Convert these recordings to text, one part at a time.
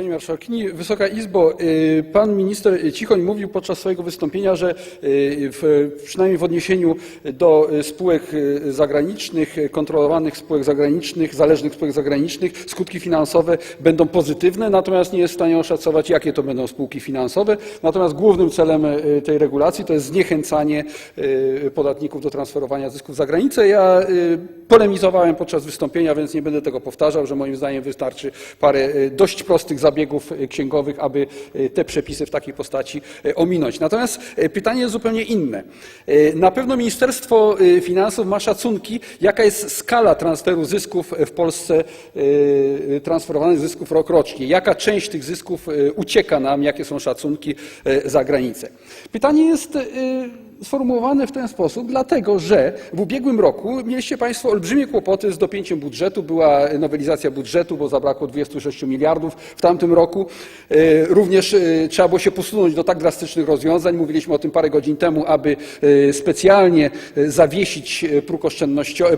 Pani Marszałkini, Wysoka Izbo, y, pan minister Cichoń mówił podczas swojego wystąpienia, że y, przynajmniej w odniesieniu do spółek y, zagranicznych, kontrolowanych spółek zagranicznych, zależnych spółek zagranicznych, skutki finansowe będą pozytywne, natomiast nie jest w stanie oszacować, jakie to będą spółki finansowe. Natomiast głównym celem tej regulacji to jest zniechęcanie podatników do transferowania zysków za granicę. Ja polemizowałem podczas wystąpienia, więc nie będę tego powtarzał, że moim zdaniem wystarczy parę dość prostych zabiegów y, księgowych, aby y, te przepisy w takiej postaci y, ominąć. Natomiast pytanie jest zupełnie inne. Na pewno Ministerstwo Finansów ma szacunki, jaka jest skala transferu zysków w Polsce, transferowanych zysków rokrocznie, jaka część tych zysków ucieka nam, jakie są szacunki za granicę. Pytanie jest sformułowane w ten sposób, dlatego że w ubiegłym roku mieliście Państwo olbrzymie kłopoty z dopięciem budżetu. Była nowelizacja budżetu, bo zabrakło 26 miliardów w tamtym roku. E, Również e, trzeba było się posunąć do tak drastycznych rozwiązań. Mówiliśmy o tym parę godzin temu, aby e, specjalnie zawiesić próg,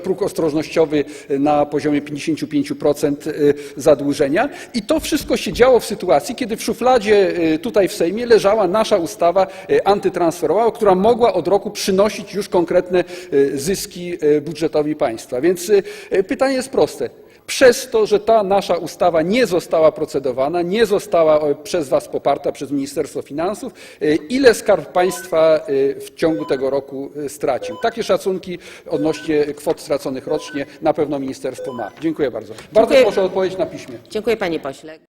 próg ostrożnościowy na poziomie 55% e, zadłużenia. I to wszystko się działo w sytuacji, kiedy w szufladzie tutaj w Sejmie leżała nasza ustawa antytransferowa, która mogła od roku przynosić już konkretne e, zyski e, budżetowi państwa. Więc e, pytanie jest proste. Przez to, że ta nasza ustawa nie została procedowana, nie została przez Was poparta przez Ministerstwo Finansów, ile Skarb Państwa w ciągu tego roku stracił? Takie szacunki odnośnie kwot straconych rocznie na pewno ministerstwo ma. Dziękuję bardzo. Bardzo Dziękuję. proszę o odpowiedź na piśmie. Dziękuję panie pośle.